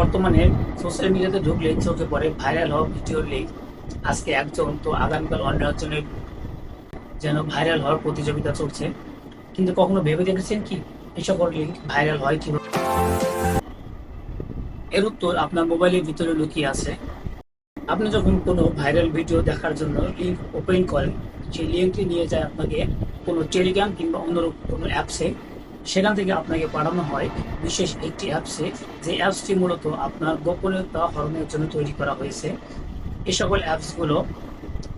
বর্তমানে সোশ্যাল মিডিয়াতে ঢুকলে চোখে পড়ে ভাইরাল হওয়া ভিডিও লিঙ্ক আজকে একজন, তো আগামীকাল অন্য একজনের যেন ভাইরাল হওয়ার প্রতিযোগিতা চলছে। কিন্তু কখনো ভেবে দেখেছেন কি? এই সকল লিঙ্ক ভাইরাল হয় কি এর উত্তর আপনার মোবাইলের ভিতরে লুকিয়ে আছে। আপনি যখন কোনো ভাইরাল ভিডিও দেখার জন্য লিঙ্ক ওপেন করেন, সেই লিঙ্কটি নিয়ে যায় আপনাকে কোনো টেলিগ্রাম কিংবা অন্যরূপ কোনো অ্যাপসে সেখান থেকে আপনাকে পাঠানো হয়। বিশেষ একটি অ্যাপসে যে অ্যাপসটি মূলত আপনার গোপনীয়তা হরণের জন্য তৈরি করা হয়েছে। এ সকল অ্যাপসগুলো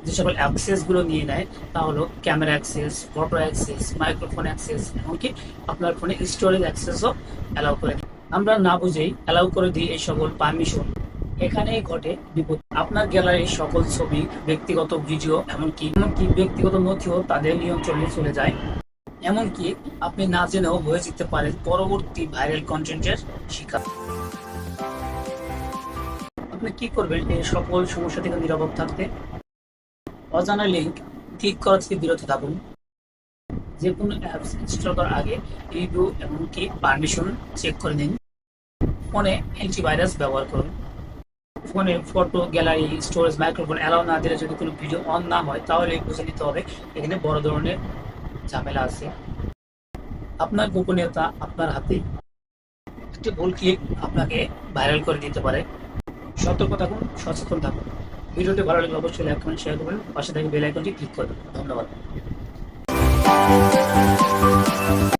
যে সকল অ্যাক্সেসগুলো নিয়ে নেয়, তা হলো camera access photo access microphone access এমনকি আপনার ফোনে স্টোরেজ অ্যাক্সেসও অ্যালাউ করে। আমরা না বুঝেই অ্যালাউ করে দিই এই সকল পারমিশন এখানেই ঘটে বিপদ আপনার গ্যালারির সকল ছবি, ব্যক্তিগত ভিডিও এমনকি এমনকি ব্যক্তিগত নথিও তাদের নিয়ন্ত্রণে চলে যায়। এমনকি আপনি না জেনেও হয়ে যেতে পারেন পরবর্তী ভাইরাল কন্টেন্টের শিকার। আপনি কি করবেন এই সকল সমস্যা থেকে নিরাপদ থাকতে? অজানা লিঙ্ক ক্লিক করা থেকে বিরত থাকুন। যে কোনো অ্যাপস ইনস্টল করার আগে রিভিউ এমনকি পারমিশন চেক করে নিন। ফোনে অ্যান্টিভাইরাস ব্যবহার করুন। ফোনে photo gallery storage microphone allow না দিলে যদি কোনো ভিডিও অন না হয়, তাহলে বুঝে নিতে হবে এখানে বড় ধরনের ঝামেলা আছে। আপনার গোপনীয়তা আপনার হাতে একটি ভুল ক্লিক আপনাকে ভাইরাল করে দিতে পারে? সতর্ক থাকুন, সচেতন থাকুন। ভিডিওটি ভালো লাগলে অবশ্যই লাইক কমেন্ট শেয়ার করবেন। পাশে থেকে বেল আইকনটি ক্লিক করবেন। ধন্যবাদ।